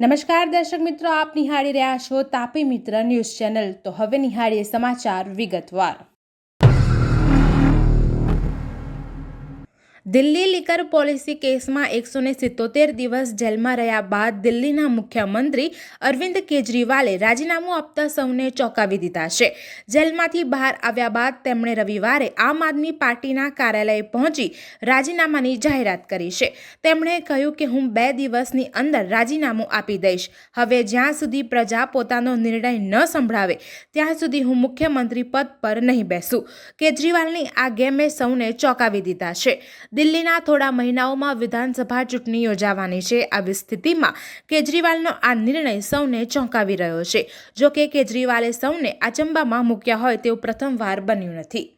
નમસ્કાર દર્શક મિત્રો, આપ નિહાળી રહ્યા છો તાપી મિત્ર ન્યૂઝ ચેનલ. તો હવે નિહાળીએ સમાચાર વિગતવાર. દિલ્હી લીકર પોલિસી કેસમાં એકસો સિત્તોતેર દિવસ જેલમાં રહ્યા બાદ દિલ્હીના મુખ્યમંત્રી અરવિંદ કેજરીવાલે રાજીનામું આપતા સૌને ચોંકાવી દીધા છે. જેલમાંથી બહાર આવ્યા બાદ તેમણે રવિવારે આમ આદમી પાર્ટીના કાર્યાલયે પહોંચી રાજીનામાની જાહેરાત કરી છે. તેમણે કહ્યું કે હું બે દિવસની અંદર રાજીનામું આપી દઈશ. હવે જ્યાં સુધી પ્રજા પોતાનો નિર્ણય ન સંભળાવે, ત્યાં સુધી હું મુખ્યમંત્રી પદ પર નહીં બેસું. કેજરીવાલની આ ગેમે સૌને ચોંકાવી દીધા છે. દિલ્હીના થોડા મહિનાઓમાં વિધાનસભા ચૂંટણી યોજાવાની છે. આવી સ્થિતિમાં કેજરીવાલનો આ નિર્ણય સૌને ચોંકાવી રહ્યો છે. જો કે કેજરીવાલે સૌને અચંબામાં મૂક્યા હોય તેવું પ્રથમવાર બન્યું નથી.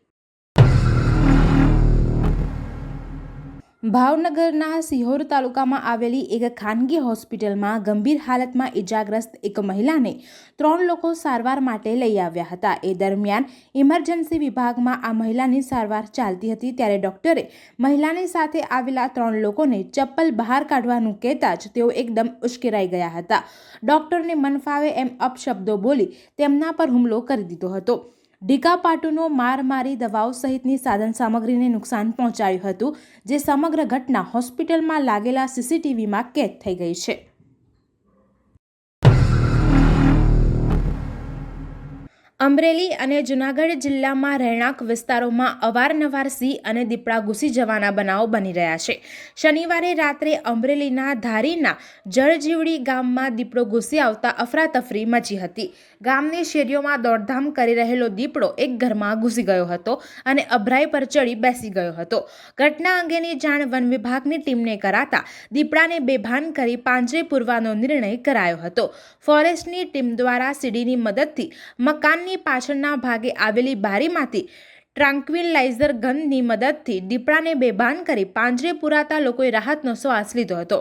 ભાવનગરના સિહોર તાલુકામાં આવેલી એક ખાનગી હોસ્પિટલમાં ગંભીર હાલતમાં ઇજાગ્રસ્ત એક મહિલાને ત્રણ લોકો સારવાર માટે લઈ આવ્યા હતા. એ દરમિયાન ઇમરજન્સી વિભાગમાં આ મહિલાની સારવાર ચાલતી હતી ત્યારે ડોક્ટરે મહિલાની સાથે આવેલા ત્રણ લોકોને ચપ્પલ બહાર કાઢવાનું કહેતા જ તેઓ એકદમ ઉશ્કેરાઈ ગયા હતા. ડોક્ટરને મનફાવે એમ અપશબ્દો બોલી તેમના પર હુમલો કરી દીધો હતો. ઢીકાપાટુનો માર મારી દવાઓ સહિતની સાધન સામગ્રીને નુકસાન પહોંચાડ્યું હતું, જે સમગ્ર ઘટના હોસ્પિટલમાં લાગેલા સીસીટીવીમાં કેદ થઈ ગઈ છે. અમરેલી અને જૂનાગઢ જિલ્લામાં રહેણાંક વિસ્તારોમાં અવારનવાર સિંહ અને દીપડા ઘૂસી જવાના બનાવો બની રહ્યા છે. શનિવારે રાત્રે અમરેલીના ધારીના જળજીવડી ગામમાં દીપડો ઘૂસી આવતા અફરાતફરી મચી હતી. ગામની શેરીઓમાં દોડધામ કરી રહેલો દીપડો એક ઘરમાં ઘૂસી ગયો હતો અને અભરાઈ પર ચડી બેસી ગયો હતો. ઘટના અંગેની જાણ વન વિભાગની ટીમને કરાતા દીપડાને બેભાન કરી પાંજરે પૂરવાનો નિર્ણય કરાયો હતો. ફોરેસ્ટની ટીમ દ્વારા સીડીની મદદથી મકાનની પાછળના ભાગે આવેલી બારીમાંથી ટ્રાન્ક્વિલાઇઝર ગનની મદદથી દીપડાને બેભાન કરી પાંજરે પુરાતા લોકોએ રાહતનો શ્વાસ લીધો હતો.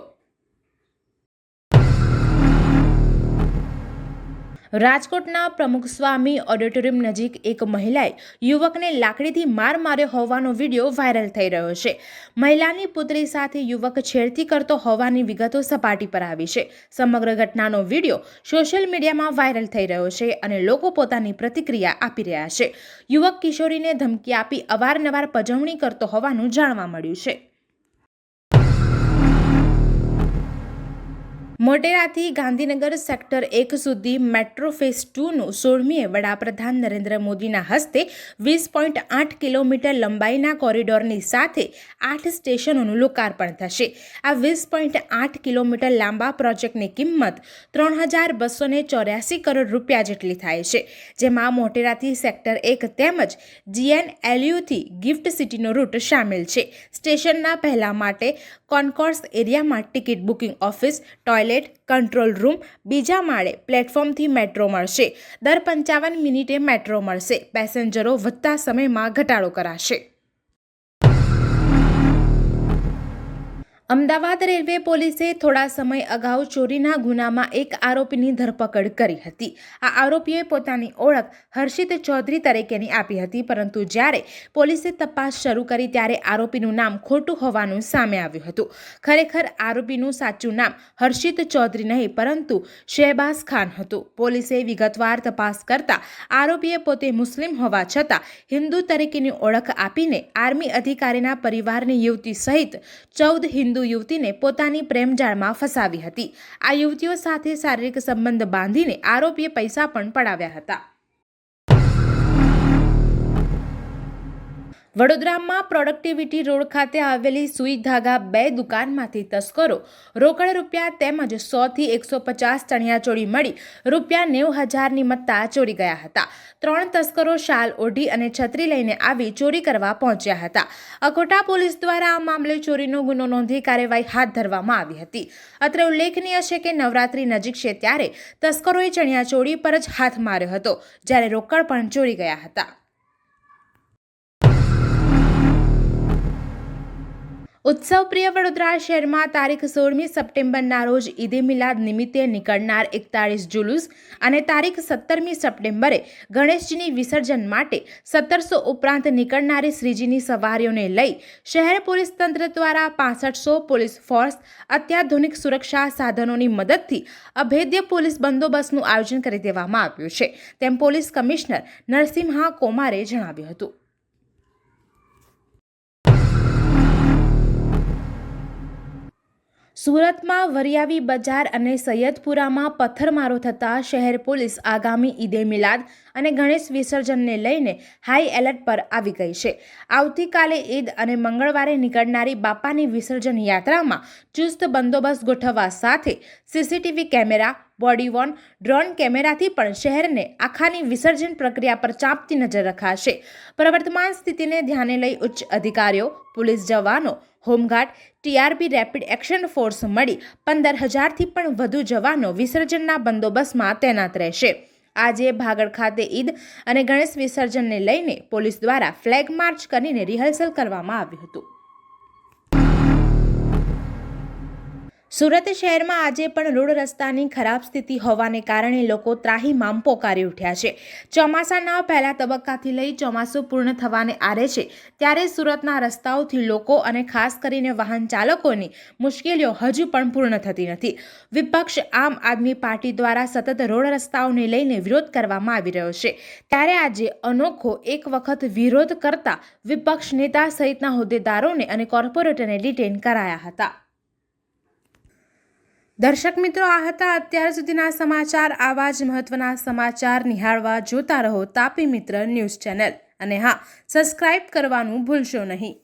રાજકોટના પ્રમુખ સ્વામી ઓડિટોરિયમ નજીક એક મહિલાએ યુવકને લાકડીથી માર માર્યો હોવાનો વીડિયો વાયરલ થઈ રહ્યો છે. મહિલાની પુત્રી સાથે યુવક છેડતી કરતો હોવાની વિગતો સપાટી પર આવી છે. સમગ્ર ઘટનાનો વીડિયો સોશિયલ મીડિયામાં વાયરલ થઈ રહ્યો છે અને લોકો પોતાની પ્રતિક્રિયા આપી રહ્યા છે. યુવક કિશોરીને ધમકી આપી અવારનવાર પજવણી કરતો હોવાનું જાણવા મળ્યું છે. મોટેરાથી ગાંધીનગર સેક્ટર એક સુધી મેટ્રો ફેઝ ટુનું સોળમીએ વડાપ્રધાન નરેન્દ્ર મોદીના હસ્તે વીસ પોઈન્ટ આઠ કિલોમીટર લંબાઈના કોરિડોરની સાથે આઠ સ્ટેશનોનું લોકાર્પણ થશે. આ વીસ પોઈન્ટ આઠ કિલોમીટર લાંબા પ્રોજેક્ટની કિંમત ત્રણ હજાર બસો ચોર્યાસી કરોડ રૂપિયા જેટલી થાય છે. જેમાં મોટેરાથી સેક્ટર એક તેમજ જીએનએલયુથી ગિફ્ટ સિટીનો રૂટ સામેલ છે. સ્ટેશનના પહેલા માટે કોન્કોર્સ એરિયામાં ticket booking office, toilet control room, બીજા માળે પ્લેટફોર્મથી મેટ્રો મળશે. દર પંચાવન મિનિટે મેટ્રો મળશે. પેસેન્જરો વધતા સમયમાં ઘટાડો કરાશે. અમદાવાદ રેલવે પોલીસે થોડા સમય અગાઉ ચોરીના ગુનામાં એક આરોપીની ધરપકડ કરી હતી. આ આરોપીએ પોતાની ઓળખ હર્ષિત ચૌધરી તરીકેની આપી હતી, પરંતુ જ્યારે પોલીસે તપાસ શરૂ કરી ત્યારે આરોપીનું નામ ખોટું હોવાનું સામે આવ્યું હતું. ખરેખર આરોપીનું સાચું નામ હર્ષિત ચૌધરી નહીં, પરંતુ શહેબાઝ ખાન હતું. પોલીસે વિગતવાર તપાસ કરતા આરોપીએ પોતે મુસ્લિમ હોવા છતાં હિન્દુ તરીકેની ઓળખ આપીને આર્મી અધિકારીના પરિવારની યુવતી સહિત ચૌદ હિન્દુ હિન્દુ યુવતીને પોતાની પ્રેમજાળમાં ફસાવી હતી. આ યુવતીઓ સાથે શારીરિક સંબંધ બાંધીને આરોપીએ પૈસા પણ પડાવ્યા હતા. વડોદરામાં પ્રોડક્ટિવિટી રોડ ખાતે આવેલી સુઈ ધાગા બે દુકાનમાંથી તસ્કરો, રોકડ રૂપિયા તેમજ સોથી એકસો પચાસ ચણિયાચોળી મળી રૂપિયા નેવું હજારની મત્તા ચોરી ગયા હતા. ત્રણ તસ્કરો શાલ ઓઢી અને છત્રી લઈને આવી ચોરી કરવા પહોંચ્યા હતા. અકોટા પોલીસ દ્વારા આ મામલે ચોરીનો ગુનો નોંધી કાર્યવાહી હાથ ધરવામાં આવી હતી. અત્રે ઉલ્લેખનીય છે કે નવરાત્રી નજીક છે ત્યારે તસ્કરોએ ચણિયાચોળી પર જ હાથ માર્યો હતો, જ્યારે રોકડ પણ ચોરી ગયા હતા. ઉત્સવપ્રિય વડોદરા શહેરમાં તારીખ સોળમી સપ્ટેમ્બરના રોજ ઈદે મિલાદ નિમિત્તે નીકળનાર એકતાળીસ જુલુસ અને તારીખ સત્તરમી સપ્ટેમ્બરે ગણેશજીની વિસર્જન માટે સત્તરસો ઉપરાંત નીકળનારી શ્રીજીની સવારીઓને લઈ શહેર પોલીસ તંત્ર દ્વારા પાસઠસો પોલીસ ફોર્સ અત્યાધુનિક સુરક્ષા સાધનોની મદદથી અભેદ્ય પોલીસ બંદોબસ્તનું આયોજન કરી દેવામાં આવ્યું છે, તેમ પોલીસ કમિશનર નરસિંહા કોમારે જણાવ્યું હતું. સુરતમાં વરિયાવી બજાર અને સૈયદપુરામાં પથ્થરમારો થતાં શહેર પોલીસ આગામી ઈદે મિલાદ અને ગણેશ વિસર્જનને લઈને હાઈ એલર્ટ પર આવી ગઈ છે. આવતીકાલે ઈદ અને મંગળવારે નીકળનારી બાપાની વિસર્જન યાત્રામાં ચુસ્ત બંદોબસ્ત ગોઠવવા સાથે CCTV camera, body worn drone કેમેરાથી પણ શહેરને આખાની વિસર્જન પ્રક્રિયા પર ચાંપતી નજર રખાશે. પ્રવર્તમાન સ્થિતિને ધ્યાને લઈ ઉચ્ચ અધિકારીઓ, પોલીસ જવાનો home guard TRB rapid action force મળી પંદર હજારથી પણ વધુ જવાનો વિસર્જનના બંદોબસ્તમાં તૈનાત રહેશે. આજે ભાગળ ખાતે ઈદ અને ગણેશ વિસર્જનને લઈને પોલીસ દ્વારા ફ્લેગ માર્ચ કરીને રિહર્સલ કરવામાં આવ્યું હતું. સુરત શહેરમાં આજે પણ રોડ રસ્તાની ખરાબ સ્થિતિ હોવાને કારણે લોકો ત્રાહીમામ પોકારી ઉઠ્યા છે. ચોમાસાના પહેલા તબક્કાથી લઈ ચોમાસું પૂર્ણ થવાને આરે છે. ત્યારે સુરતના રસ્તાઓથી લોકો અને ખાસ કરીને વાહન ચાલકોની મુશ્કેલીઓ હજુ પણ પૂર્ણ થતી નથી. વિપક્ષ આમ આદમી પાર્ટી દ્વારા સતત રોડ રસ્તાઓને લઈને વિરોધ કરવામાં આવી રહ્યો છે. ત્યારે આજે અનોખો એક વખત વિરોધ કરતા વિપક્ષ નેતા સહિતના હોદ્દેદારોને અને કોર્પોરેટરને ડિટેન કરાયા હતા. દર્શક મિત્રો, આ હતા અત્યાર સુધીના સમાચાર. આવા જ મહત્વના સમાચાર નિહાળવા જોતા રહો તાપી મિત્ર ન્યૂઝ ચેનલ. અને હા, સબસ્ક્રાઇબ કરવાનું ભૂલશો નહીં.